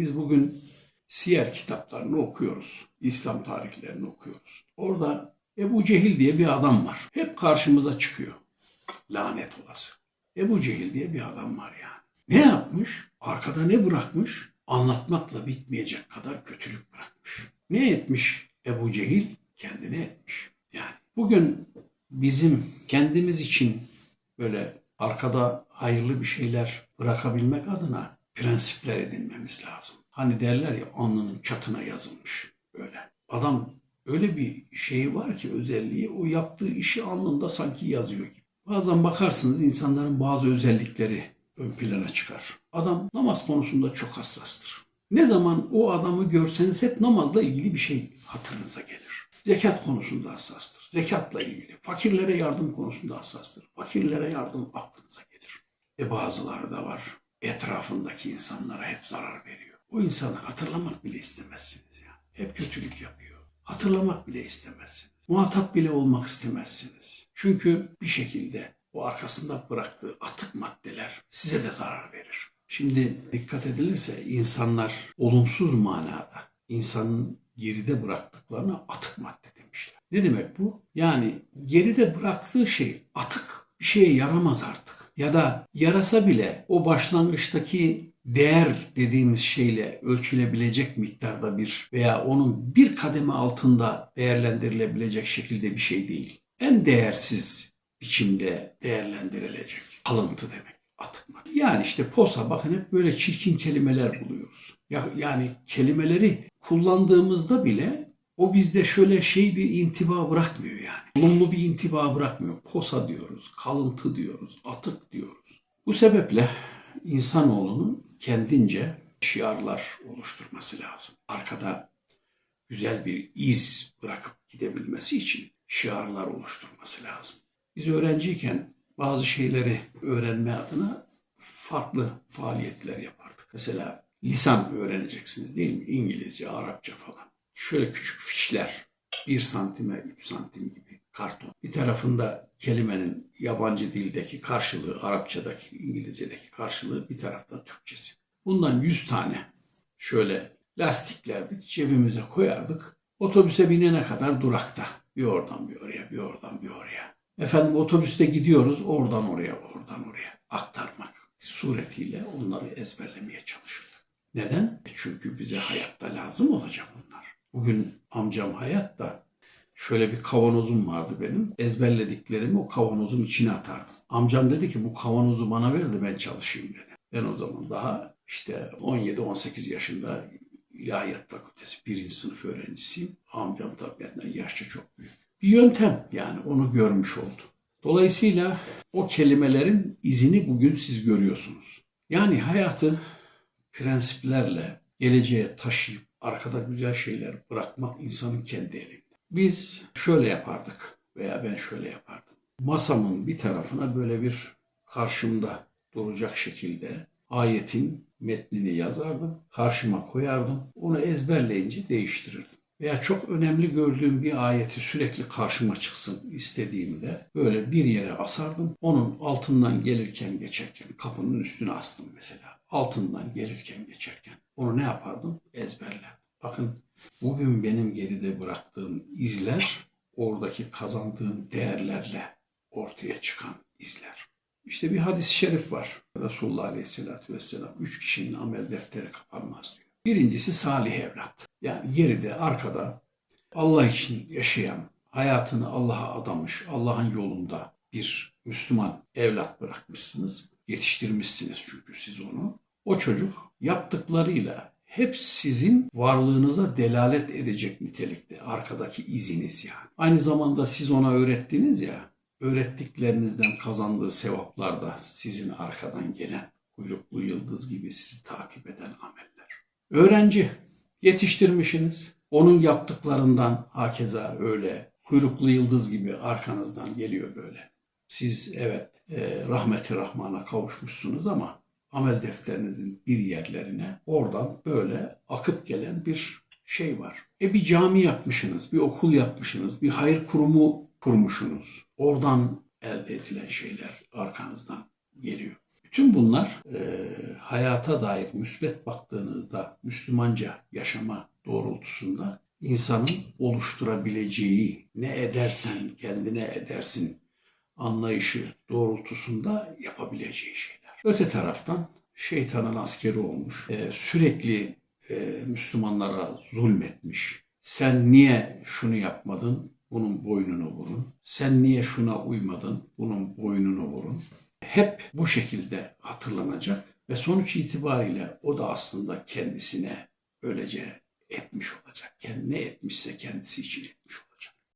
biz bugün siyer kitaplarını okuyoruz. İslam tarihlerini okuyoruz. Orada Ebu Cehil diye bir adam var. Hep karşımıza çıkıyor. Lanet olası. Ebu Cehil diye bir adam var yani. Ne yapmış? Arkada ne bırakmış? Anlatmakla bitmeyecek kadar kötülük bırakmış. Ne etmiş Ebu Cehil? Kendine etmiş. Yani bugün bizim kendimiz için böyle arkada hayırlı bir şeyler bırakabilmek adına prensipler edinmemiz lazım. Hani derler ya alnının çatına yazılmış böyle. Adam öyle bir şeyi var ki özelliği o yaptığı işi alnında sanki yazıyor gibi. Bazen bakarsınız insanların bazı özellikleri ön plana çıkar. Adam namaz konusunda çok hassastır. Ne zaman o adamı görseniz hep namazla ilgili bir şey hatırınıza gelir. Zekat konusunda hassastır. Zekatla ilgili. Fakirlere yardım konusunda hassastır. Fakirlere yardım aklınıza gelir. E bazıları da var. Etrafındaki insanlara hep zarar veriyor. O insanı hatırlamak bile istemezsiniz ya. Hep kötülük yapıyor. Hatırlamak bile istemezsiniz. Muhatap bile olmak istemezsiniz. Çünkü bir şekilde o arkasında bıraktığı atık maddeler size de zarar verir. Şimdi dikkat edilirse insanlar olumsuz manada insanın geride bıraktıklarına atık madde demişler. Ne demek bu? Yani geride bıraktığı şey atık bir şeye yaramaz artık. Ya da yarasa bile o başlangıçtaki değer dediğimiz şeyle ölçülebilecek miktarda bir veya onun bir kademe altında değerlendirilebilecek şekilde bir şey değil. En değersiz biçimde değerlendirilecek. Kalıntı demek. Atık madde. Yani işte posa bakın hep böyle çirkin kelimeler buluyoruz. Ya, yani kelimeleri kullandığımızda bile o bizde şöyle şey bir intiba bırakmıyor yani. Olumlu bir intiba bırakmıyor. Posa diyoruz, kalıntı diyoruz, atık diyoruz. Bu sebeple insanoğlunun kendince şiarlar oluşturması lazım. Arkada güzel bir iz bırakıp gidebilmesi için şiarlar oluşturması lazım. Biz öğrenciyken bazı şeyleri öğrenme adına farklı faaliyetler yapardık. Mesela lisan öğreneceksiniz değil mi? İngilizce, Arapça falan. Şöyle küçük fişler. Bir santime üç santim gibi karton. Bir tarafında kelimenin yabancı dildeki karşılığı, Arapçadaki, İngilizce'deki karşılığı bir tarafta Türkçesi. Bundan 100 tane şöyle lastiklerdik, cebimize koyardık. Otobüse binene kadar durakta. Bir oradan bir oraya, bir oradan bir oraya. Efendim otobüste gidiyoruz, oradan oraya, oradan oraya aktarmak suretiyle onları ezberlemeye çalışırdık. Neden? E Çünkü bize hayatta lazım olacak bunlar. Bugün amcam hayatta şöyle bir kavanozum vardı benim. Ezberlediklerimi o kavanozun içine atardım. Amcam dedi ki bu kavanozu bana ver de ben çalışayım dedi. Ben o zaman daha işte 17-18 yaşında İlahiyat Fakültesi birinci sınıf öğrencisiyim. Amcam tabii benden yaşça çok büyük. Bir yöntem yani onu görmüş oldu. Dolayısıyla o kelimelerin izini bugün siz görüyorsunuz. Yani hayatı prensiplerle geleceğe taşıyıp arkada güzel şeyler bırakmak insanın kendi elinde. Biz şöyle yapardık veya ben şöyle yapardım. Masamın bir tarafına böyle bir karşımda duracak şekilde ayetin metnini yazardım, karşıma koyardım. Onu ezberleyince değiştirirdim. Veya çok önemli gördüğüm bir ayeti sürekli karşıma çıksın istediğimde böyle bir yere asardım. Onun altından gelirken geçerken kapının üstüne astım mesela. Altından gelirken geçerken onu ne yapardım? Ezberlerdim. Bakın bugün benim geride bıraktığım izler oradaki kazandığım değerlerle ortaya çıkan izler. İşte bir hadis-i şerif var. Resulullah Aleyhisselatü Vesselam üç kişinin amel defteri kapanmaz diyor. Birincisi salih evlat. Yani geride, arkada Allah için yaşayan, hayatını Allah'a adamış, Allah'ın yolunda bir Müslüman evlat bırakmışsınız. Yetiştirmişsiniz çünkü siz onu. O çocuk yaptıklarıyla hep sizin varlığınıza delalet edecek nitelikte. Arkadaki iziniz yani. Aynı zamanda siz ona öğrettiniz ya, öğrettiklerinizden kazandığı sevaplar da sizin arkadan gelen kuyruklu yıldız gibi sizi takip eden ameller. Öğrenci yetiştirmişsiniz. Onun yaptıklarından hakeza öyle kuyruklu yıldız gibi arkanızdan geliyor böyle. Siz evet e, rahmeti rahmana kavuşmuşsunuz ama amel defterinizin bir yerlerine oradan böyle akıp gelen bir şey var. E bir cami yapmışsınız, bir okul yapmışsınız, bir hayır kurumu kurmuşsunuz. Oradan elde edilen şeyler arkanızdan geliyor. Bütün bunlar e, hayata dair müsbet baktığınızda Müslümanca yaşama doğrultusunda insanın oluşturabileceği ne edersen kendine edersin anlayışı doğrultusunda yapabileceği şeyler. Öte taraftan şeytanın askeri olmuş, e, sürekli e, Müslümanlara zulmetmiş. Sen niye şunu yapmadın? Bunun boynunu vurun. Sen niye şuna uymadın? Bunun boynunu vurun. Hep bu şekilde hatırlanacak ve sonuç itibariyle o da aslında kendisine öylece etmiş olacak. Ne etmişse kendisi için etmiş olacak.